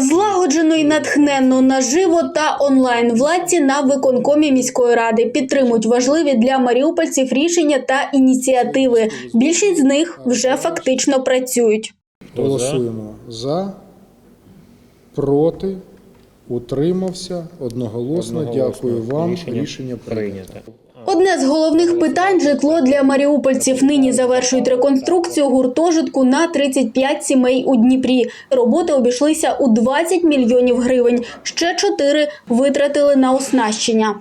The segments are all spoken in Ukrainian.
Злагоджено і натхненно наживо та онлайн владці на виконкомі міської ради підтримують важливі для маріупольців рішення та ініціативи. Більшість з них вже фактично працюють. Голосуємо за, проти, утримався, одноголосно. Одноголосно. Дякую вам. Рішення, прийнято. Одне з головних питань житло для маріупольців. Нині завершують реконструкцію гуртожитку на 35 сімей у Дніпрі. Роботи обійшлися у 20 мільйонів гривень. Ще 4 витратили на оснащення.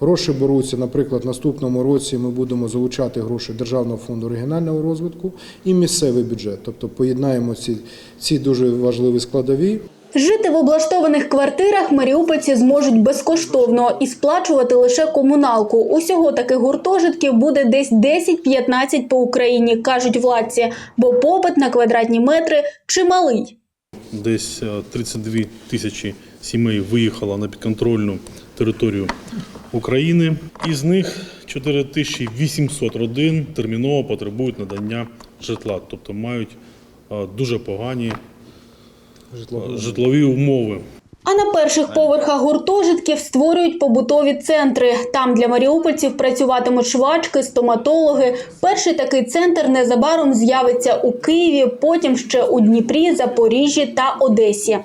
Гроші беруться, наприклад, наступному році ми будемо залучати гроші Державного фонду регіонального розвитку і місцевий бюджет. Тобто поєднаємо ці, ці дуже важливі складові. Жити в облаштованих квартирах маріупольці зможуть безкоштовно і сплачувати лише комуналку. Усього таких гуртожитків буде десь 10-15 по Україні, кажуть владці, бо попит на квадратні метри чималий. Десь е, 32 тисячі сімей виїхало на підконтрольну територію України. Із них 4800 родин терміново потребують надання житла, тобто мають е, дуже погані е, житлові умови. А на перших поверхах гуртожитків створюють побутові центри. Там для маріупольців працюватимуть швачки, стоматологи. Перший такий центр незабаром з'явиться у Києві, потім ще у Дніпрі, Запоріжжі та Одесі.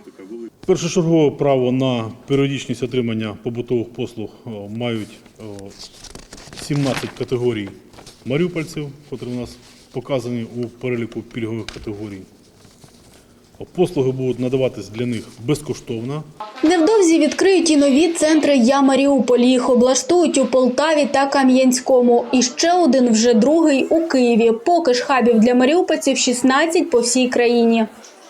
Першочергове право на періодичність отримання побутових послуг е, мають е, 17 категорій маріупольців, які у нас показані у переліку пільгових категорій. Послуги будуть надаватись для них безкоштовно. Невдовзі відкриють і нові центри «Я Маріуполь». Їх облаштують у Полтаві та Кам'янському. І ще один вже другий у Києві. Поки ж хабів для маріупольців 16 по всій країні.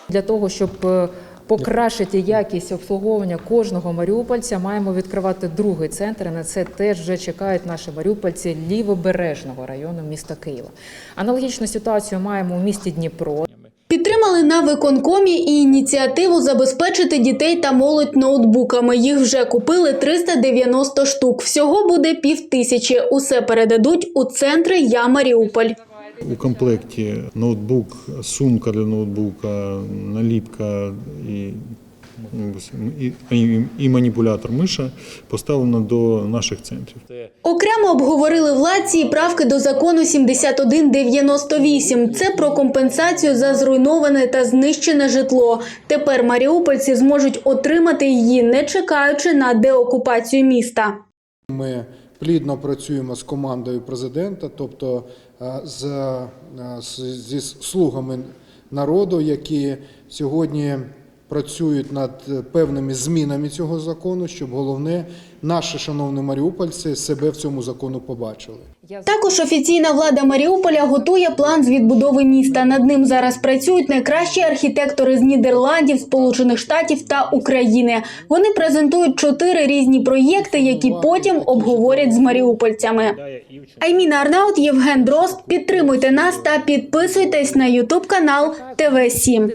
Для того, щоб е, покращити якість обслуговування кожного маріупольця, маємо відкривати другий центр. На це теж вже чекають наші маріупольці лівобережного району міста Києва. Аналогічну ситуацію маємо у місті Дніпро. Підтримали на виконкомі і ініціативу забезпечити дітей та молодь ноутбуками. Їх вже купили 390 штук. Всього буде пів тисячі. Усе передадуть у центри «Я Маріуполь». У комплекті ноутбук, сумка для ноутбука, наліпка і, і, маніпулятор миша поставлено до наших центрів. Окремо обговорили владці і правки до закону 7198. Це про компенсацію за зруйноване та знищене житло. Тепер маріупольці зможуть отримати її, не чекаючи на деокупацію міста. Ми плідно працюємо з командою президента, тобто е, з, е, з- зі слугами народу, які сьогодні працюють над е, певними змінами цього закону, щоб головне наші шановні маріупольці себе в цьому закону побачили. Також офіційна влада Маріуполя готує план з відбудови міста. Над ним зараз працюють найкращі архітектори з Нідерландів, Сполучених Штатів та України. Вони презентують чотири різні проєкти, які потім обговорять з маріупольцями. Айміна Арнаут, Євген Дрозд. Підтримуйте нас та підписуйтесь на Ютуб канал ТВ 7